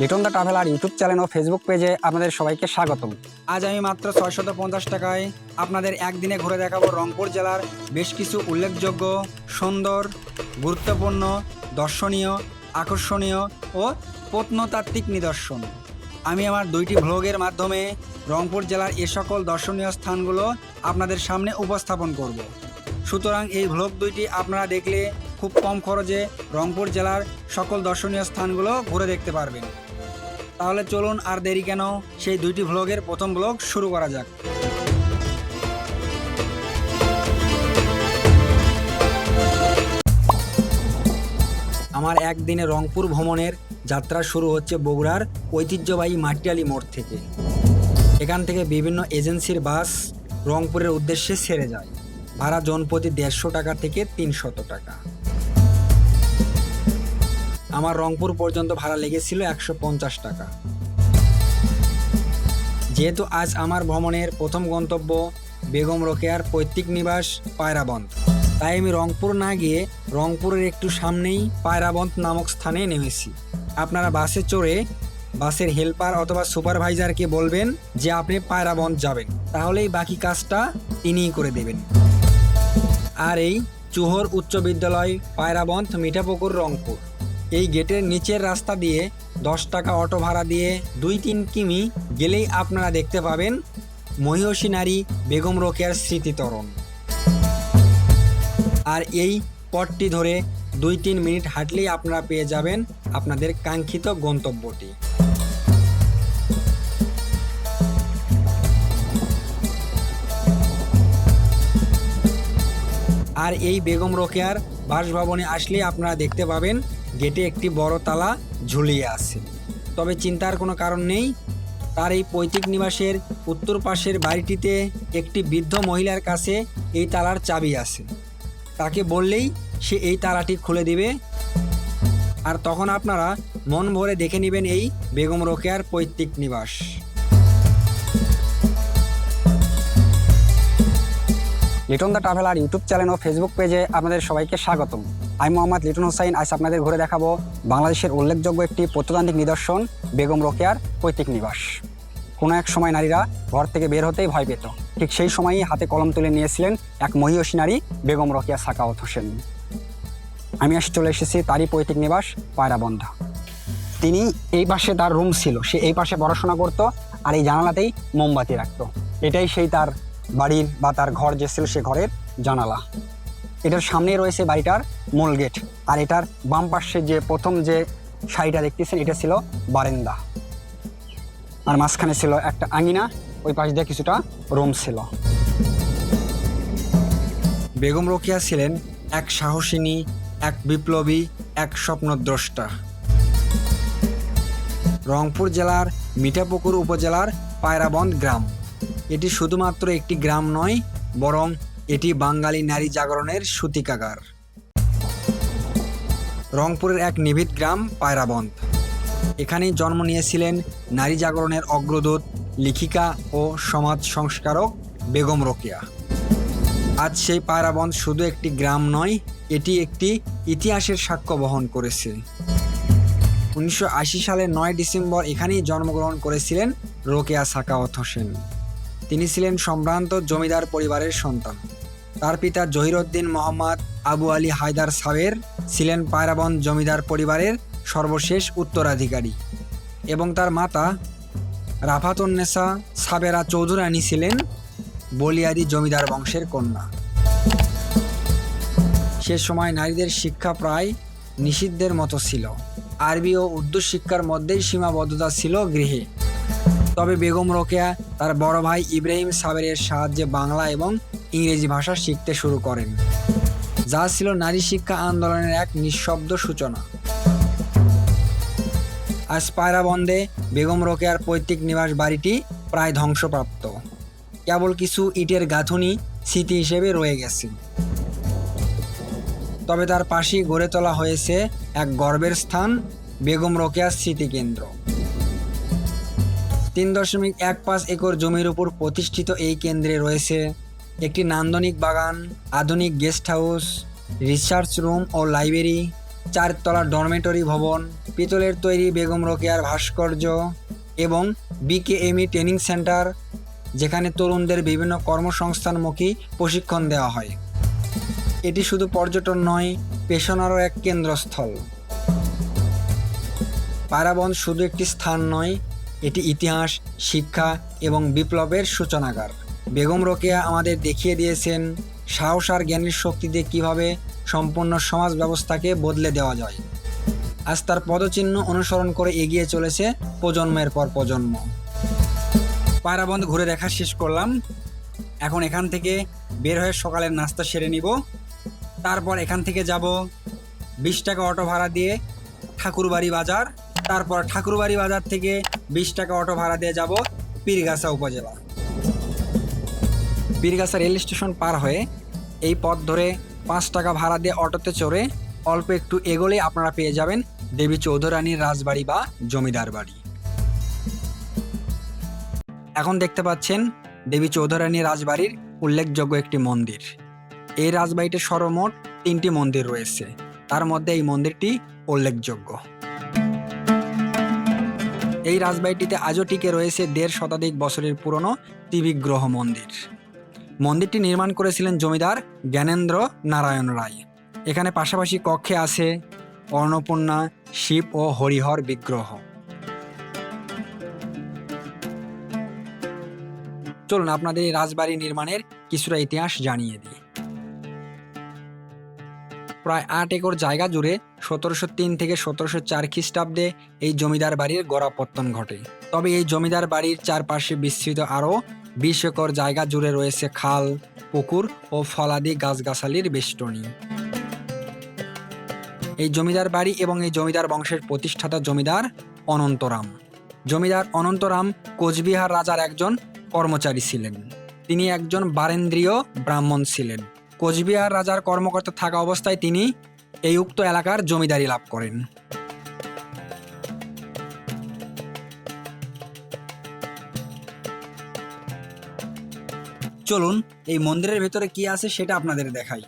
Liton the traveller YouTube channel O Facebook পেজে আপনাদের সবাইকে স্বাগতম। আজ আমি মাত্র ছয়শত পঞ্চাশ টাকায় আপনাদের একদিনে ঘুরে দেখাবো রংপুর জেলার বেশ কিছু উল্লেখযোগ্য, সুন্দর, গুরুত্বপূর্ণ, দর্শনীয়, আকর্ষণীয় ও প্রত্নতাত্ত্বিক নিদর্শন। আমি আমার দুইটি ভ্লগের মাধ্যমে রংপুর জেলার এ সকল দর্শনীয় স্থানগুলো আপনাদের সামনে উপস্থাপন করব। সুতরাং এই ভ্লগ দুইটি আপনারা দেখলে খুব কম খরচে রংপুর জেলার সকল দর্শনীয় স্থানগুলো ঘুরে দেখতে পারবেন। তাহলে চলুন আর দেরি কেন? সেই দুইটি ভ্লগের প্রথম ভ্লগ শুরু করা যাক। আমার একদিনে রংপুর ভ্রমণের যাত্রা শুরু হচ্ছে বগুড়ার ঐতিহ্যবাহী মাটিয়ালি মোড় থেকে। এখান থেকে বিভিন্ন এজেন্সির বাস রংপুরের উদ্দেশ্যে ছেড়ে যায়। ভাড়া জনপ্রতি দেড়শো টাকা থেকে তিনশত টাকা। আমার রংপুর পর্যন্ত ভাড়া লেগেছিল একশো পঞ্চাশ টাকা। যেহেতু আজ আমার ভ্রমণের প্রথম গন্তব্য বেগম রোকেয়ার পৈতৃক নিবাস পায়রাবন্ত। তাই আমি রংপুর না গিয়ে রংপুরের একটু সামনেই পায়রাবন্ত নামক স্থানে নেমেছি। আপনারা বাসে চড়ে বাসের হেল্পার অথবা সুপারভাইজারকে বলবেন যে আপনি পায়রাবন্ত যাবেন, তাহলেই বাকি কাজটা তিনিই করে দেবেন। আর এই চুহর উচ্চ বিদ্যালয় পায়রাবন্ত মিঠাপুকুর রংপুর। এই গেটের নিচের রাস্তা দিয়ে দশ টাকা অটো ভাড়া দিয়ে দুই তিন কিমি গেলেই আপনারা দেখতে পাবেন মহিষী নারী বেগম রোকেয়ার স্মৃতিতরণ। আর এই পথটি ধরে দুই তিন মিনিট হাঁটলেই আপনারা পেয়ে যাবেন আপনাদের কাঙ্ক্ষিত গন্তব্যটি। আর এই বেগম রোকেয়ার বাসভবনে আসলে আপনারা দেখতে পাবেন গেটে একটি বড় তালা ঝুলিয়ে আছে। তবে চিন্তার কোনো কারণ নেই। তার এই পৈতৃক নিবাসের উত্তর পাশের বাড়িটিতে একটি বৃদ্ধ মহিলার কাছে এই তালার চাবি আছে। তাকে বললেই সে এই তালাটি খুলে দিবে। আর তখন আপনারা মন ভরে দেখে নেবেন এই বেগম রোকেয়ার পৈতৃক নিবাস। Liton the traveller YouTube channel O Facebook পেজে আপনাদের সবাইকে স্বাগতম। আমি মোহাম্মদ লিটন হোসাইন, আজ আপনাদের ঘুরে দেখাবো বাংলাদেশের উল্লেখযোগ্য একটি প্রত্নতান্ত্রিক নিদর্শন, বেগম রোকেয়ার পৈতৃক নিবাস। কোনো এক সময় নারীরা ঘর থেকে বের হতেই ভয় পেত। ঠিক সেই সময়ই হাতে কলম তুলে নিয়েছিলেন এক মহিষী নারী, বেগম রোকেয়া সাকাওয়াত হোসেন। আমি আজ চলে এসেছি তারই পৈতৃক নিবাস, পায়রাবন্ধা। তিনি এই পাশে তার রুম ছিল, সে এই পাশে পড়াশোনা করতো আর এই জানালাতেই মোমবাতি রাখত। এটাই সেই তার বাড়ির বা তার ঘর যে ছিল সে ঘরের জানালা। এটার সামনে রয়েছে বাড়িটার মূল গেট। আর এটার বাম পাশে যে প্রথম যে শাড়িটা দেখতেছেন, এটা ছিল বারেন্দা। আর মাঝখানে ছিল একটা আঙিনা, ওই পাশ দিয়ে কিছুটা রুম ছিল। বেগম রোকিয়া ছিলেন এক সাহসিনী, এক বিপ্লবী, এক স্বপ্নদ্রষ্টা। রংপুর জেলার মিঠাপুকুর উপজেলার পায়রাবন্দ গ্রাম। এটি শুধুমাত্র একটি গ্রাম নয়, বরং এটি বাঙালি নারী জাগরণের সূতিকাগার। রংপুরের এক নিবিড় গ্রাম পায়রাবন্দ এখানেই জন্ম নিয়েছিলেন নারী জাগরণের অগ্রদূত, লেখিকা ও সমাজ সংস্কারক বেগম রোকেয়া। আজ সেই পায়রাবন্দ শুধু একটি গ্রাম নয়, এটি একটি ইতিহাসের সাক্ষ্য বহন করেছে। উনিশশো আশি সালের নয় ডিসেম্বর এখানেই জন্মগ্রহণ করেছিলেন রোকেয়া সাকাওয়াত হোসেন। তিনি ছিলেন সম্ভ্রান্ত জমিদার পরিবারের সন্তান। তার পিতা জহিরুদ্দিন মোহাম্মদ আবু আলী হায়দার সাবের ছিলেন পায়রাবন জমিদার পরিবারের সর্বশেষ উত্তরাধিকারী এবং তার মাতা রাফাতন্নেসা সাবেরা চৌধুরানী ছিলেন বলিয়ারি জমিদার বংশের কন্যা। সে সময় নারীদের শিক্ষা প্রায় নিষিদ্ধের মতো ছিল। আরবি ও উর্দু শিক্ষার মধ্যেই সীমাবদ্ধতা ছিল গৃহে। তবে বেগম রোকেয়া, তার বড় ভাই ইব্রাহিম সাবেরের সাহায্যে বাংলা এবং ইংরেজি ভাষা শিখতে শুরু করেন। যা ছিল নারী শিক্ষা আন্দোলনের এক নিঃশব্দ সূচনা। আজ পায়রাবন্দে বেগম রোকেয়ার পৈতৃক নিবাস বাড়িটি প্রায় ধ্বংসপ্রাপ্ত। কেবল কিছু ইটের গাঁথুনি স্মৃতি হিসেবে রয়ে গেছে। তবে তার পাশেই গড়ে তোলা হয়েছে এক গর্বের স্থান, বেগম রোকেয়ার স্মৃতিকেন্দ্র। তিন দশমিক এক পাঁচ একর জমির উপর প্রতিষ্ঠিত এই কেন্দ্রে রয়েছে একটি নান্দনিক বাগান, আধুনিক গেস্ট হাউস, রিসার্চ রুম ও লাইব্রেরি, চারতলা ডরমেটরি ভবন, পিতলের তৈরি বেগম রোকেয়ার ভাস্কর্য এবং বিকেএমই ট্রেনিং সেন্টার, যেখানে তরুণদের বিভিন্ন কর্মসংস্থানমুখী প্রশিক্ষণ দেওয়া হয়। এটি শুধু পর্যটন নয় পেশনারও এক কেন্দ্রস্থল। পারাবন শুধু একটি স্থান নয়, এটি ইতিহাস, শিক্ষা এবং বিপ্লবের সূচনাগার। বেগম রোকেয়া আমাদের দেখিয়ে দিয়েছেন সাহস আর জ্ঞানের শক্তিতে কীভাবে সম্পূর্ণ সমাজ ব্যবস্থাকে বদলে দেওয়া যায়। আজ তার পদচিহ্ন অনুসরণ করে এগিয়ে চলেছে প্রজন্মের পর প্রজন্ম। পায়রাবন্ধ ঘুরে দেখা শেষ করলাম। এখন এখান থেকে বের হয়ে সকালের নাস্তা সেরে নিব। তারপর এখান থেকে যাব বিশ টাকা অটো ভাড়া দিয়ে ঠাকুরবাড়ি বাজার। তারপর ঠাকুরবাড়ি বাজার থেকে বিশ টাকা অটো ভাড়া দিয়ে যাব পীরগাছা উপজেলা। পীরগাছা রেল স্টেশন পার হয়ে এই পথ ধরে পাঁচ টাকা ভাড়া দিয়ে অটোতে চড়ে অল্প একটু এগোলেই আপনারা পেয়ে যাবেন দেবী চৌধুরানীর রাজবাড়ি বা জমিদার বাড়ি। এখন দেখতে পাচ্ছেন দেবী চৌধুরানী রাজবাড়ির উল্লেখযোগ্য একটি মন্দির। এই রাজবাড়িতে সর্বমোট তিনটি মন্দির রয়েছে। তার মধ্যে এই মন্দিরটি উল্লেখযোগ্য। এই রাজবাড়িটিতে আজও টিকে রয়েছে দেড় শতাধিক বছরের পুরনো ত্রিবিগ্রহ মন্দির। মন্দিরটি নির্মাণ করেছিলেন জমিদার জ্ঞানেন্দ্র নারায়ণ রায়। এখানে পাশাপাশি কক্ষে আছে অন্নপূর্ণা, শিব ও হরিহর বিগ্রহ। চলুন আপনাদের এই রাজবাড়ি নির্মাণের কিছুটা ইতিহাস জানিয়ে দিই। প্রায় আট একর জায়গা জুড়ে সতেরোশো তিন থেকে সতেরোশো চার খ্রিস্টাব্দে এই জমিদার বাড়ির গোড়াপত্তন ঘটে। তবে এই জমিদার বাড়ির চারপাশে বিস্তৃত আরও বিশ একর জায়গা জুড়ে রয়েছে খাল, পুকুর ও ফলাদি গাছগাছালির বেষ্টনী। এই জমিদার বাড়ি এবং এই জমিদার বংশের প্রতিষ্ঠাতা জমিদার অনন্তরাম। জমিদার অনন্তরাম কোচবিহার রাজার একজন কর্মচারী ছিলেন। তিনি একজন বারেন্দ্রীয় ব্রাহ্মণ ছিলেন। কোচবিহার রাজার কর্মকর্তা থাকা অবস্থায় তিনি এই উক্ত এলাকার জমিদারি লাভ করেন। চলুন, এই মন্দিরের ভেতরে কি আছে সেটা আপনাদের দেখাই।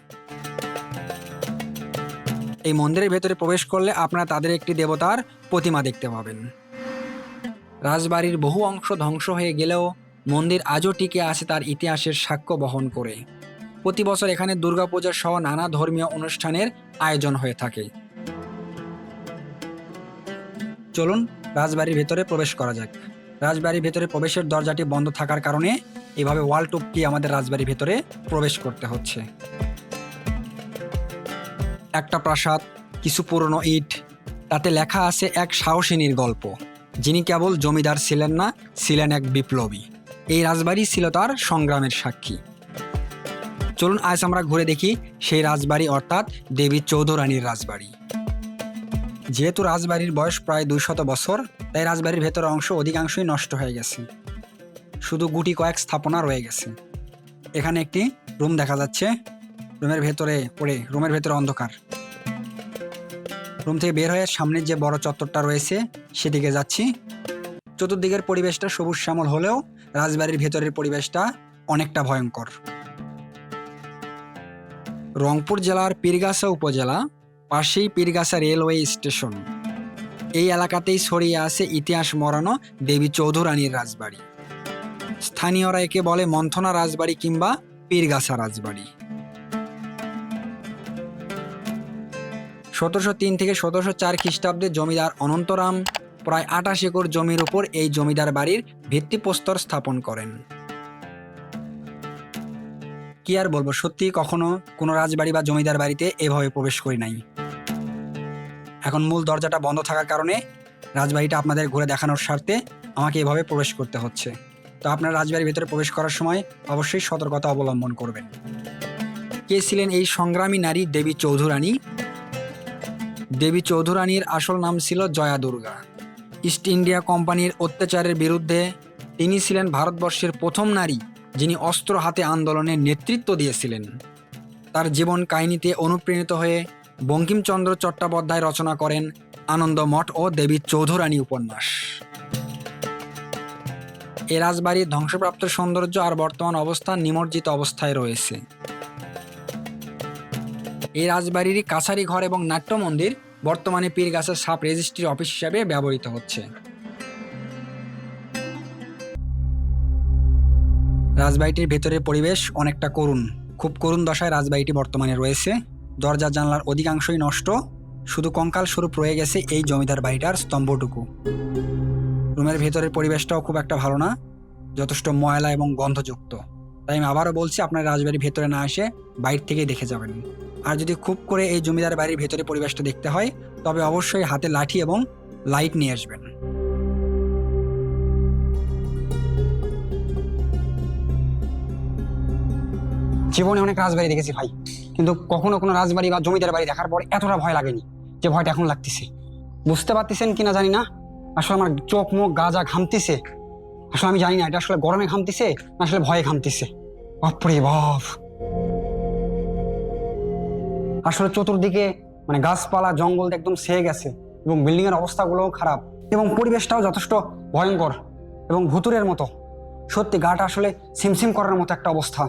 এই মন্দিরের ভেতরে প্রবেশ করলে আপনারা তাদের একটি দেবতার প্রতিমা দেখতে পাবেন। রাজবাড়ির বহু অংশ ধ্বংস হয়ে গেলেও মন্দির আজও টিকে আছে তার ইতিহাসের সাক্ষ্য বহন করে। প্রতি বছর এখানে দুর্গাপূজা সহ নানা ধর্মীয় অনুষ্ঠানের আয়োজন হয়ে থাকে। চলুন, রাজবাড়ির ভেতরে প্রবেশ করা যাক। রাজবাড়ির ভেতরে প্রবেশের দরজাটি বন্ধ থাকার কারণে এভাবে ওয়াল টুপকি আমাদের রাজবাড়ির ভেতরে প্রবেশ করতে হচ্ছে। একটা প্রাসাদ, কিছু পুরনো ইট, তাতে লেখা আছে এক সাহসিনীর গল্প, যিনি কেবল জমিদার ছিলেন না, ছিলেন এক বিপ্লবী। এই রাজবাড়ি ছিল তার সংগ্রামের সাক্ষী। চলুন আজ আমরা ঘুরে দেখি সেই রাজবাড়ি অর্থাৎ দেবী চৌধুরানীর রাজবাড়ি। যেহেতু রাজবাড়ির বয়স প্রায় দুইশত বছর, তাই রাজবাড়ির ভেতর অংশ অধিকাংশই নষ্ট হয়ে গেছে। শুধু গুটি কয়েক স্থাপনা রয়ে গেছে। এখানে একটি রুম দেখা যাচ্ছে। রুমের ভেতরে পড়ে, রুমের ভেতরে অন্ধকার। রুম থেকে বের হয়ে সামনের যে বড় চত্বরটা রয়েছে, সেদিকে যাচ্ছি। চতুর্দিকের পরিবেশটা সবুজ শ্যামল হলেও রাজবাড়ির ভেতরের পরিবেশটা অনেকটা ভয়ঙ্কর। রংপুর জেলার পীরগাছা উপজেলা, পাশেই পীরগাছা রেলওয়ে স্টেশন। এই এলাকাতেই ছড়িয়ে আছে ইতিহাস মরানো দেবী চৌধুরানীর রাজবাড়ি। স্থানীয়রা একে বলে মন্থনা রাজবাড়ি কিংবা পীরগাছা রাজবাড়ি। সতেরোশো তিন থেকে সতেরোশো চার খ্রিস্টাব্দে জমিদার অনন্তরাম প্রায় আটাশ একর জমির উপর এই জমিদার বাড়ির ভিত্তিপ্রস্তর স্থাপন করেন। কি আর বলব, সত্যি কখনো কোনো রাজবাড়ি বা জমিদার বাড়িতে এভাবে প্রবেশ করি নাই। এখন মূল দরজাটা বন্ধ থাকার কারণে রাজবাড়িটা আপনাদের ঘুরে দেখানোর স্বার্থে আমাকে এভাবে প্রবেশ করতে হচ্ছে। তো আপনার রাজবাড়ির ভেতরে প্রবেশ করার সময় অবশ্যই সতর্কতা অবলম্বন করবেন। কে ছিলেন এই সংগ্রামী নারী? দেবী চৌধুরানী। দেবী চৌধুরানীর আসল নাম ছিল জয়া দুর্গা। ইস্ট ইন্ডিয়া কোম্পানির অত্যাচারের বিরুদ্ধে তিনি ছিলেন ভারতবর্ষের প্রথম নারী যিনি অস্ত্র হাতে আন্দোলনের নেতৃত্ব দিয়েছিলেন। তার জীবন কাহিনীতে অনুপ্রাণিত হয়ে বঙ্কিমচন্দ্র চট্টোপাধ্যায় রচনা করেন আনন্দমঠ ও দেবী চৌধুরানী উপন্যাস। এ রাজবাড়ির ধ্বংসপ্রাপ্ত সৌন্দর্য আর বর্তমান অবস্থান নিমজ্জিত অবস্থায় রয়েছে। এই রাজবাড়িরই কাছারি ঘর এবং নাট্য মন্দির বর্তমানে পীরগাছের সাব রেজিস্ট্রি অফিস হিসাবে ব্যবহৃত হচ্ছে। রাজবাড়িটির ভেতরের পরিবেশ অনেকটা করুণ। খুব করুণ দশায় রাজবাড়িটি বর্তমানে রয়েছে। দরজা জানলার অধিকাংশই নষ্ট। শুধু কঙ্কাল স্বরূপ রয়ে গেছে এই জমিদার বাড়িটার স্তম্ভটুকু। রুমের ভেতরের পরিবেশটাও খুব একটা ভালো না, যথেষ্ট ময়লা এবং গন্ধযুক্ত। তাই আমি আবারও বলছি, আপনার রাজবাড়ির ভেতরে না এসে বাইর থেকেই দেখে যাবেন। আর যদি খুব করে এই জমিদার বাড়ির ভেতরে পরিবেশটা দেখতে হয়, তবে অবশ্যই হাতে লাঠি এবং লাইট নিয়ে আসবেন। জীবনে অনেক রাজবাড়ি দেখেছি ভাই, কিন্তু কখনো কোনো রাজবাড়ি বা জমিদার বাড়ি দেখার পর এতটা ভয় লাগেনি যে ভয়টা এখন লাগতেছে। বুঝতে পারতেছেন কিনা জানি না আসলে আমার চোখ, মুখ গাজা ঘামতেছে, আসলে আমি জানি না এটা আসলে গরমে ঘামতেছে না আসলে ভয়ে ঘামতেছে। বাপরে বাপ। আসলে চতুর্দিকে মানে গাছপালা, জঙ্গল একদম সেয়ে গেছে এবং বিল্ডিং এর অবস্থাগুলোও খারাপ এবং পরিবেশটাও যথেষ্ট ভয়ঙ্কর এবং ভুতুরের মতো। সত্যি গাটা আসলে সিমসিম করার মতো একটা অবস্থা।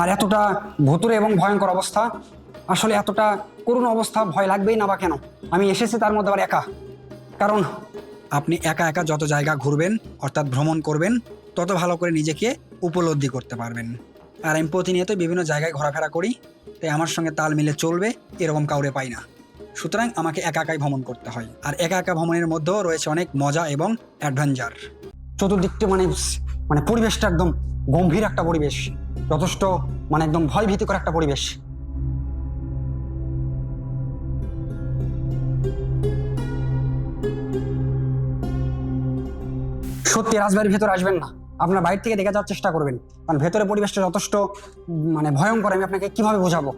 আর এতটা ভুতুরে এবং ভয়ঙ্কর অবস্থা, আসলে এতটা করুণ অবস্থা, ভয় লাগবেই না বা কেন? আমি এসেছি তার মধ্যে আবার একা। কারণ আপনি একা একা যত জায়গা ঘুরবেন, অর্থাৎ ভ্রমণ করবেন, তত ভালো করে নিজেকে উপলব্ধি করতে পারবেন। আর আমি প্রতিনিয়ত বিভিন্ন জায়গায় ঘোরাফেরা করি, তাই আমার সঙ্গে তাল মিলে চলবে, এরকম কাউরে পাই না। সুতরাং আমাকে একা একাই ভ্রমণ করতে হয়। আর একা একা ভ্রমণের মধ্যেও রয়েছে অনেক মজা এবং অ্যাডভেঞ্চার। চতুর্দিকটা মানে মানে পরিবেশটা একদম গম্ভীর একটা পরিবেশ, যথেষ্ট মানে একদম ভয় ভীতিকর একটা পরিবেশ। সত্যি রাজবাড়ির ভেতর আসবেন না। আপনার বাইরে থেকে দেখে যাওয়ার চেষ্টা করবেন। কারণ ভেতরে পরিবেশটা যথেষ্ট মানে ভয়ঙ্কর, আমি আপনাকে কীভাবে বোঝাবো?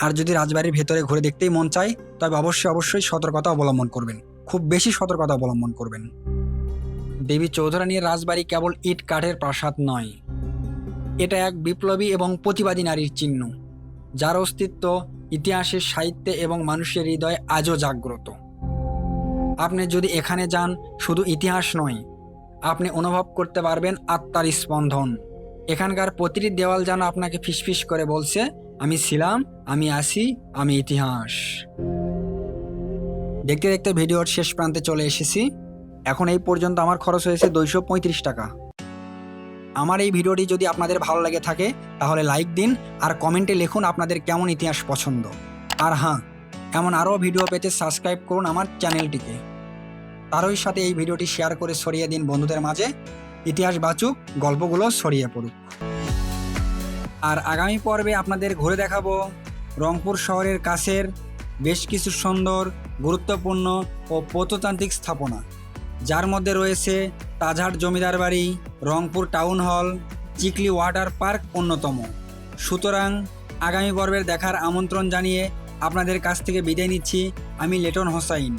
আর যদি রাজবাড়ির ভেতরে ঘুরে দেখতেই মন চায়, তবে অবশ্যই অবশ্যই সতর্কতা অবলম্বন করবেন। খুব বেশি সতর্কতা অবলম্বন করবেন। দেবী চৌধুরানীর রাজবাড়ি কেবল ইট কাঠের প্রাসাদ নয়। এটা এক বিপ্লবী এবং প্রতিবাদী নারীর চিহ্ন। যার অস্তিত্ব ইতিহাসে সাহিত্যে এবং মানুষের হৃদয়ে আজও জাগ্রত। আপনি যদি এখানে যান, শুধু ইতিহাস নয় আপনি অনুভব করতে পারবেন আত্মার স্পন্দন। এখানকার প্রতিটি দেওয়াল যেন আপনাকে ফিসফিস করে বলছে, আমি ছিলাম, আমি আসি আমি ইতিহাস। দেখতে দেখতে ভিডিওর শেষ প্রান্তে চলে এসেছি। এখন এই পর্যন্ত আমার খরচ হয়েছে দুইশো পঁয়ত্রিশ টাকা। আমার এই ভিডিওটি যদি আপনাদের ভালো লাগে থাকে, তাহলে লাইক দিন আর কমেন্টে লিখুন আপনাদের কেমন ইতিহাস পছন্দ। আর হ্যাঁ এমন আরও ভিডিও পেতে সাবস্ক্রাইব করুন আমার চ্যানেলটিকে। তারই সাথে এই ভিডিওটি শেয়ার করে ছড়িয়ে দিন বন্ধুদের মাঝে। ইতিহাস বাচুক গল্পগুলো ছড়িয়ে পড়ুক। আর আগামী পর্বে আপনাদের ঘুরে দেখাবো রংপুর শহরের কাছের বেশ কিছু সুন্দর, গুরুত্বপূর্ণ ও প্রত্নতান্ত্রিক স্থাপনা। যার মধ্যে রয়েছে তাজহাট জমিদার বাড়ি, Rangpur town hall, Chikli water park অন্যতম। সুতরাং আগামী পর্বের দেখার আমন্ত্রণ জানিয়ে আপনাদের কাছ থেকে বিদায় নিচ্ছি। আমি লেটন হোসাইন।